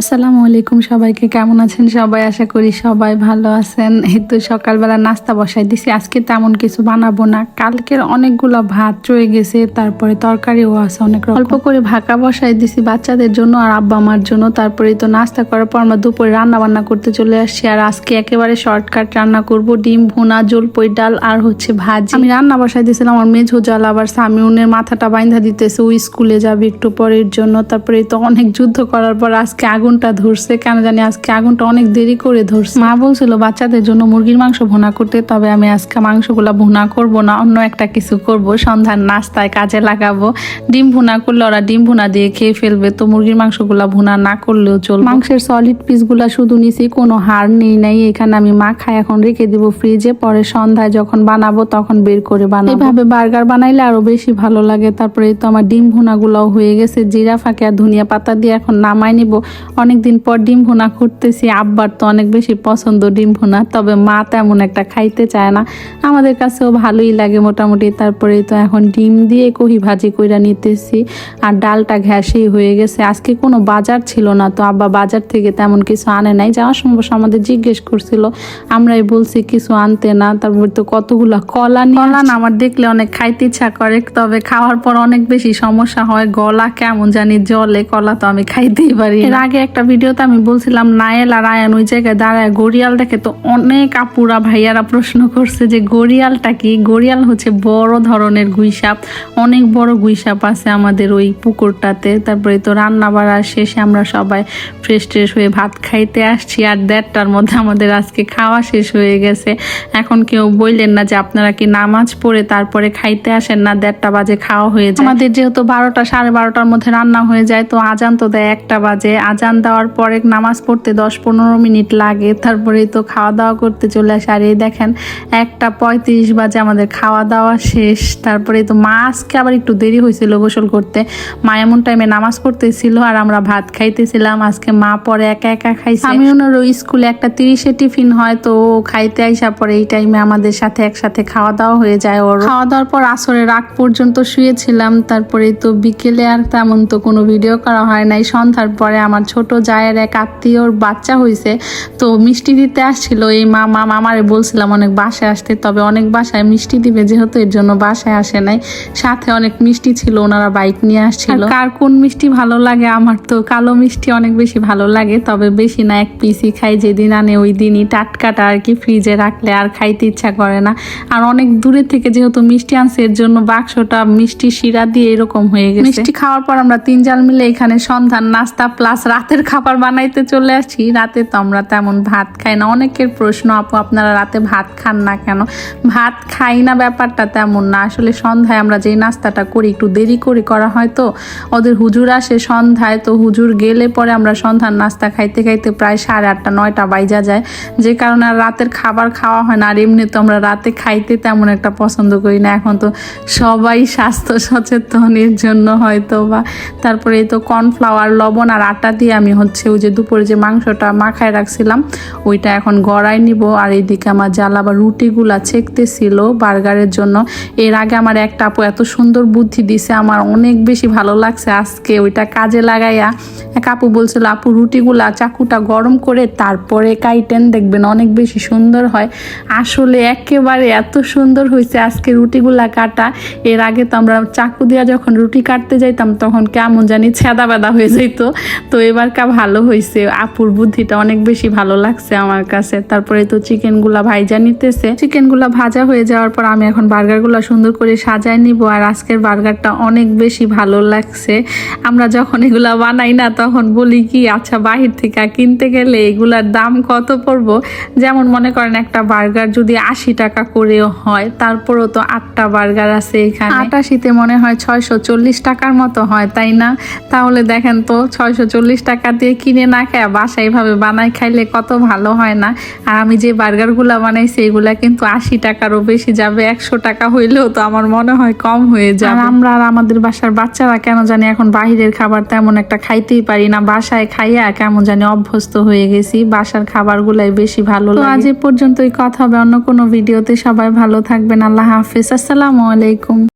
আসসালামু আলাইকুম সবাইকে, কেমন আছেন সবাই? আশা করি সবাই ভালো আছেন। তো সকালবেলা নাস্তা বসাই দিছি। আজকে তেমন কিছু বানাবো না। কালকের অনেকগুলো ভাত রয়ে গেছে, তারপরে তরকারিও আছে অনেক অল্প করে ভাকা বসাই দিছি বাচ্চাদের জন্য আর আব্বা আমার জন্য। তারপরে তো নাস্তা করার পর আমরা দুপুরে রান্না বান্না করতে চলে আসছি। আর আজকে একেবারে শর্টকাট রান্না করব। ডিম, ভুনা, জলপই, ডাল আর হচ্ছে ভাজি। আমি রান্না বসাই দিয়েছিলাম আমার মেঝো জাল, আবার সামিউনের মাথাটা বাইন্ধা দিতেছে। ওই স্কুলে যাবে একটু পরের জন্য। তারপরে তো অনেক যুদ্ধ করার পর আজকে আগুনটা ধরছে, কেন জানি আজকে আগুনটা অনেক দেরি করে ধরছে। মা বলছিল, বাচ্চাদের জন্য মুরগির মাংস ভুনা করতে, তবে আমি আজকে মাংসগুলা ভুনা করব না, অন্য একটা কিছু করব, সন্ধ্যার নাস্তায় কাজে লাগাবো। ডিম ভুনা করলে ওরা ডিম ভুনা দিয়ে খেয়ে ফেলবে, তো মুরগির মাংসগুলা ভুনা না করলেও চলবে। মাংসের সলিড পিসগুলা শুধু নিছি, কোনো হাড় নেই, নাই, এখানে আমি মা খাই এখন রেখে দিব ফ্রিজে পরে সন্ধ্যায় যখন বানাবো তখন বের করে বানাবো। এভাবে বার্গার বানাইলে আরও বেশি ভালো লাগে, তারপরে তো আমার ডিম ভুনাগুলাও হয়ে গেছে, জিরা ফাঁকে আর ধনিয়া পাতা দিয়ে এখন নামাই নিব। অনেকদিন পর ডিম ভুনা করতেছি। আব্বার তো অনেক বেশি পছন্দ ডিম ভুনা তবে মা তেমন একটা খাইতে চায় না। আমাদের কাছেও ভালোই লাগে মোটামুটি তারপরে তো এখন ডিম দিয়ে কহি ভাজি কইরা নিতেছি। আর ডালটা ঘ্যাসেই হয়ে গেছে। আজকে কোনো বাজার ছিল না তো আব্বা বাজার থেকে তেমন কিছু আনে নাই। যাওয়ার সময় আমাদের জিজ্ঞেস করছিল আমরাই বলছি কিছু আনতে না। তারপর তো কতগুলো কলা কলা না আমার দেখলে অনেক খাইতে ইচ্ছা করে তবে খাওয়ার পর অনেক বেশি সমস্যা হয়। গলা কেমন জানি জলে কলা তো আমি খাইতেই পারি এর আগে একটা ভিডিওতে আমি বলছিলাম, নায়েল আর আয়ান ওই জায়গায় দাঁড়ায়। গড়িয়াল দেখে তো অনেক আপুরা ভাইয়ারা প্রশ্ন করছে যে গড়িয়ালটা কি? গড়িয়াল হচ্ছে বড় ধরনের গুইসাপ। অনেক বড় গুইসাপ আছে আমাদের ওই পুকুরটাতে। তারপরে তো রান্না বাড়ার শেষে আমরা সবাই ফ্রেশ ট্রেশ হয়ে ভাত খাইতে আসছি আর দেড়টার মধ্যে আমাদের আজকে খাওয়া শেষ হয়ে গেছে। এখন কেউ বললেন না যে, আপনারা কি নামাজ পড়ে তারপরে খাইতে আসেন না? দেড়টা বাজে খাওয়া হয়ে যায়। আমাদের যেহেতু বারোটা, সাড়ে বারোটার মধ্যে রান্না হয়ে যায়, তো আজান তো দেয় একটা বাজে। আজান দেওয়ার পরে নামাজ পড়তে দশ পনেরো মিনিট লাগে। তারপরে তো খাওয়া দাওয়া করতে চলে আসে। আর এই দেখেন একটা পঁয়ত্রিশ বাজে আমাদের খাওয়া দাওয়া শেষ। তারপরে তো মা আজকে আবার একটু দেরি হয়েছিল গোসল করতে। মা এমন টাইমে নামাজ পড়তেছিল আর আমরা ভাত খাইতেছিলাম। আজকে মা পরে একা একা খাইছে। আমি ওনার ওই স্কুলে একটা তিরিশে টিফিন হয় তো ও খাইতে আইসা পরে এই টাইমে আমাদের সাথে একসাথে খাওয়া দাওয়া হয়ে যায় ওর। খাওয়া দাওয়ার পর আসরে রাগ পর্যন্ত শুয়েছিলাম। তারপরে তো বিকেলে আর তেমন তো কোনো ভিডিও করা হয় নাই। সন্ধ্যার পরে আমার ছোট জায়ের এক আত্মীয়র বাচ্চা হয়েছে তো মিষ্টি দিতে আসছিল। এই মামা মামারে বলছিলাম অনেক বাসায় আসতে তবে অনেক বাসায় মিষ্টি দিবে যেহেতু এর জন্য বাসায় আসে নাই। সাথে অনেক মিষ্টি ছিল ওনারা বাইক নিয়ে আসছিল। কার কোন মিষ্টি ভালো লাগে আমার তো কালো মিষ্টি অনেক বেশি ভালো লাগে তবে বেশি না এক পিসি খাই যেদিন আনে ওই দিনই টাটকাটা আর কি ফ্রিজে রাখলে আর খাইতে ইচ্ছা করে না। আর অনেক দূরে থেকে যেহেতু মিষ্টি আনছে এর জন্য বাক্সটা মিষ্টি শিরা দিয়ে এরকম হয়ে গেছে। মিষ্টি খাওয়ার পর আমরা তিন জাল মিলে এখানে সন্ধান নাস্তা প্লাস রাতের খাবার বানাইতে চলে আসছি রাতে তো আমরা তেমন ভাত খাই না। অনেকের প্রশ্ন, আপু, আপনারা রাতে ভাত খান না কেন? ভাত খাই না ব্যাপারটা তেমন না। আসলে সন্ধ্যায় আমরা যেই নাস্তাটা করি, একটু দেরি করে করা হয় তো। ওদের হুজুর আসে সন্ধ্যায়, তো হুজুর গেলে পরে আমরা সন্ধ্যার নাস্তা খাইতে খাইতে প্রায় সাড়ে আটটা, নয়টা বাইজা যায়। যে কারণে আর রাতের খাবার খাওয়া হয় না। আর এমনি তো আমরা রাতে খাইতে তেমন একটা পছন্দ করি না। এখন তো সবাই স্বাস্থ্য সচেতনের জন্য হয়তো বা তারপরে তো কর্নফ্লাওয়ার লবণ আর আটা দিয়ে আমি হচ্ছে ওই যে দুপুরে যে মাংসটা মাখায় রাখছিলাম, ওইটা এখন গড়াই নিব। আর এইদিকে আমার জ্বালা বা রুটিগুলা ছেঁকতেছিল বার্গারের জন্য। এর আগে আমার একটা আপু এত সুন্দর বুদ্ধি দিছে, আমার অনেক বেশি ভালো লাগছে আজকে ওইটা কাজে লাগাইয়া। এক আপু বলছিল, আপু, রুটিগুলা চাকুটা গরম করে তারপরে কাইটেন দেখবেন অনেক বেশি সুন্দর হয়। আসলে একেবারে এত সুন্দর হয়েছে আজকে রুটিগুলা কাটা। এর আগে তো আমরা চাকু দিয়া যখন রুটি কাটতে যাইতাম, তখন কেমন জানি ছেদা বেদা হয়ে যেত তো এবারকা ভালো হয়েছে আপুর বুদ্ধিটা অনেক বেশি ভালো লাগছে আমার কাছে। তারপরে তো চিকেনগুলা ভাইজা নিতেছে। চিকেনগুলা ভাজা হয়ে যাওয়ার পর আমি এখন বার্গারগুলো সুন্দর করে সাজায় নিব আর আজকের বার্গারটা অনেক বেশি ভালো লাগছে। আমরা যখন এগুলা বানাই না, তখন বলি কি আচ্ছা বাহির থেকে কিনতে গেলে এগুলার দাম কত পড়ব? যেমন মনে করেন একটা বার্গার যদি আশি টাকা করেও হয়, তারপরও তো আটটা বার্গার আছে এখানে। আটাশিতে মনে হয় ছয়শো চল্লিশ টাকার মতো হয়, তাই না? তাহলে দেখেন তো, ছয়শো চল্লিশ টাকা দিয়ে কিনে না খায় বাসায় এইভাবে বানাই খাইলে কত ভালো হয় না। আর আমি যে বার্গারগুলো বানাইছি এগুলা কিন্তু আশি টাকারও বেশি যাবে একশো টাকা হইলেও তো আমার মনে হয় কম হয়ে যায় আমরা আর আমাদের বাসার বাচ্চারা কেন জানি এখন বাহিরের খাবার তেমন একটা খাইতেই পারি না বাসায় খাইয়া কেমন জানি অভ্যস্ত হয়ে গেছি বাসার খাবারগুলাই বেশি ভালো লাগে আজ এ পর্যন্তই কথা হবে অন্য কোনো ভিডিওতে সবাই ভালো থাকবেন আল্লাহ হাফিজ আসসালামু আলাইকুম।